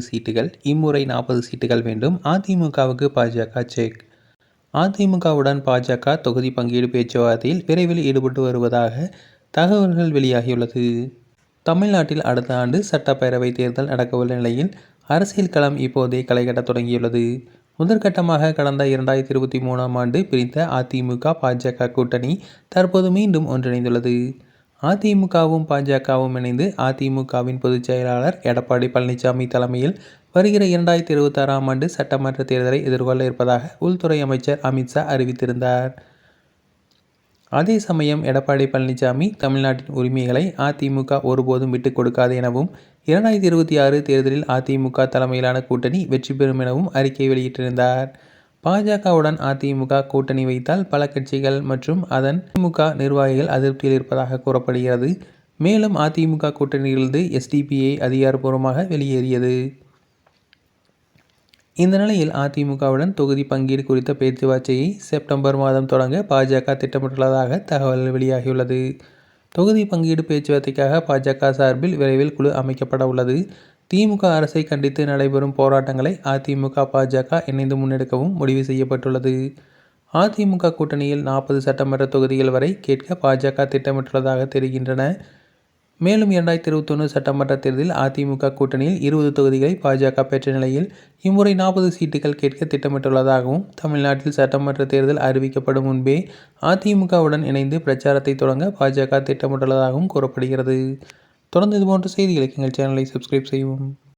சீட்டுகள் இம்முறை நாற்பது சீட்டுகள் வேண்டும். அதிமுகவுக்கு பாஜக செக் அதிமுகவுடன் பாஜக தொகுதி பங்கீடு பேச்சுவார்த்தையில் விரைவில் ஈடுபட்டு வருவதாக தகவல்கள் வெளியாகியுள்ளது. தமிழ்நாட்டில் அடுத்த ஆண்டு சட்டப்பேரவை தேர்தல் நடக்கவுள்ள நிலையில் அரசியல் களம் இப்போதே களைகட்ட தொடங்கியுள்ளது. முதற்கட்டமாக கடந்த இரண்டாயிரத்தி இருபத்தி மூணாம் ஆண்டு பிரித்த அதிமுக பாஜக கூட்டணி தற்போது மீண்டும் ஒன்றிணைந்துள்ளது. அதிமுகவும் பாஜகவும் இணைந்து அதிமுகவின் பொதுச் செயலாளர் எடப்பாடி பழனிசாமி தலைமையில் வருகிற இரண்டாயிரத்தி இருபத்தாறாம் ஆண்டு சட்டமன்ற தேர்தலை எதிர்கொள்ள இருப்பதாக உள்துறை அமைச்சர் அமித்ஷா அறிவித்திருந்தார். அதே சமயம் எடப்பாடி பழனிசாமி தமிழ்நாட்டின் உரிமைகளை அதிமுக ஒருபோதும் விட்டுக் கொடுக்காது எனவும் இரண்டாயிரத்தி இருபத்தி ஆறு தேர்தலில் அதிமுக தலைமையிலான கூட்டணி வெற்றி பெறும் எனவும் அறிக்கை வெளியிட்டிருந்தார். பாஜகவுடன் அதிமுக கூட்டணி வைத்தால் பல கட்சிகள் மற்றும் அதன் திமுக நிர்வாகிகள் அதிருப்தியில் இருப்பதாக கூறப்படுகிறது. மேலும் அதிமுக கூட்டணியிலிருந்து எஸ்டிபிஐ அதிகாரப்பூர்வமாக வெளியேறியது. இந்த நிலையில் அதிமுகவுடன் தொகுதி பங்கீடு குறித்த பேச்சுவார்த்தையை செப்டம்பர் மாதம் தொடங்க பாஜக திட்டமிட்டுள்ளதாக தகவல் வெளியாகியுள்ளது. தொகுதி பங்கீடு பேச்சுவார்த்தைக்காக பாஜக சார்பில் விரைவில் குழு அமைக்கப்பட உள்ளது திமுக அரசை கண்டித்து நடைபெறும் போராட்டங்களை அதிமுக பாஜக இணைந்து முன்னெடுக்கவும் முடிவு செய்யப்பட்டுள்ளது. அதிமுக கூட்டணியில் நாற்பது சட்டமன்ற தொகுதிகள் வரை கேட்க பாஜக திட்டமிட்டுள்ளதாக தெரிகின்றன. மேலும் இரண்டாயிரத்தி இருபத்தொன்று சட்டமன்ற தேர்தலில் அதிமுக கூட்டணியில் இருபது தொகுதிகளை பாஜக பெற்ற நிலையில் இம்முறை நாற்பது சீட்டுகள் கேட்க திட்டமிட்டுள்ளதாகவும் தமிழ்நாட்டில் சட்டமன்ற தேர்தல் அறிவிக்கப்படும் முன்பே அதிமுகவுடன் இணைந்து பிரச்சாரத்தை தொடங்க பாஜக திட்டமிட்டுள்ளதாகவும் கூறப்படுகிறது. தொடர்ந்து இதுபோன்ற செய்திகளுக்கு எங்கள் சேனலை சப்ஸ்கிரைப் செய்யவும்.